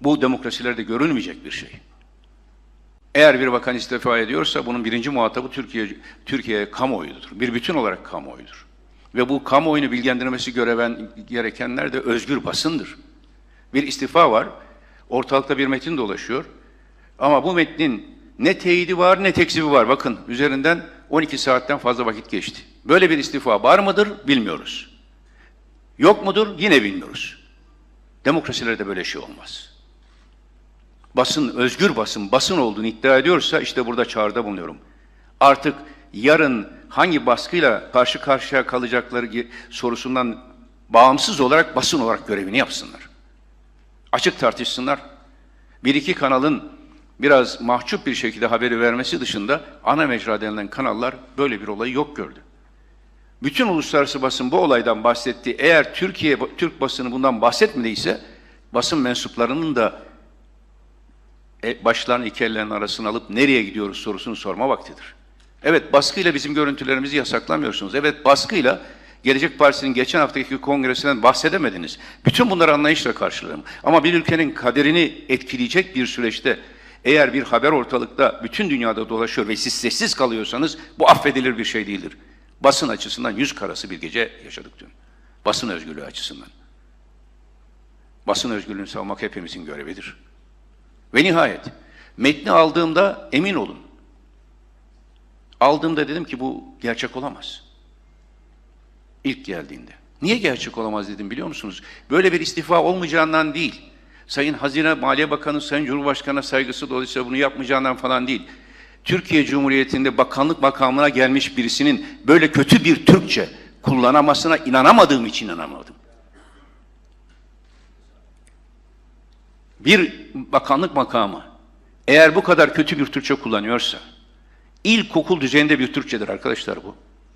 Bu demokrasilerde görülmeyecek bir şey. Eğer bir bakan istifa ediyorsa bunun birinci muhatabı Türkiye Türkiye kamuoyudur. Bir bütün olarak kamuoyudur. Ve bu kamuoyunu bilgilendirmesi göreven, gerekenler de özgür basındır. Bir istifa var, ortalıkta bir metin dolaşıyor. Ama bu metnin ne teyidi var ne tekzibi var. Bakın üzerinden 12 saatten fazla vakit geçti. Böyle bir istifa var mıdır bilmiyoruz. Yok mudur yine bilmiyoruz. Demokrasilerde böyle şey olmaz. Basın, özgür basın, basın olduğunu iddia ediyorsa işte burada çağrıda bulunuyorum. Artık yarın hangi baskıyla karşı karşıya kalacakları sorusundan bağımsız olarak basın olarak görevini yapsınlar. Açık tartışsınlar. Bir iki kanalın biraz mahcup bir şekilde haberi vermesi dışında ana mecra denilen kanallar böyle bir olayı yok gördü. Bütün uluslararası basın bu olaydan bahsetti. Eğer Türkiye, Türk basını bundan bahsetmediyse basın mensuplarının da başlarını iki ellerinin arasına alıp nereye gidiyoruz sorusunu sorma vaktidir. Evet baskıyla bizim görüntülerimizi yasaklamıyorsunuz. Evet baskıyla Gelecek Partisi'nin geçen haftaki kongresinden bahsedemediniz. Bütün bunları anlayışla karşılarım. Ama bir ülkenin kaderini etkileyecek bir süreçte eğer bir haber ortalıkta bütün dünyada dolaşıyor ve siz sessiz kalıyorsanız bu affedilir bir şey değildir. Basın açısından yüz karası bir gece yaşadık dün. Basın özgürlüğü açısından. Basın özgürlüğünü savunmak hepimizin görevidir. Ve nihayet metni aldığımda emin olun. Aldığımda dedim ki bu gerçek olamaz. İlk geldiğinde. Niye gerçek olamaz dedim biliyor musunuz? Böyle bir istifa olmayacağından değil. Sayın Hazine Maliye Bakanı, Sayın Cumhurbaşkanı'na saygısı dolayısıyla bunu yapmayacağından falan değil. Türkiye Cumhuriyeti'nde bakanlık makamına gelmiş birisinin böyle kötü bir Türkçe kullanamasına inanamadığım için inanamadım. bir bakanlık makamı eğer bu kadar kötü bir Türkçe kullanıyorsa, ilkokul düzeyinde bir Türkçedir arkadaşlar bu.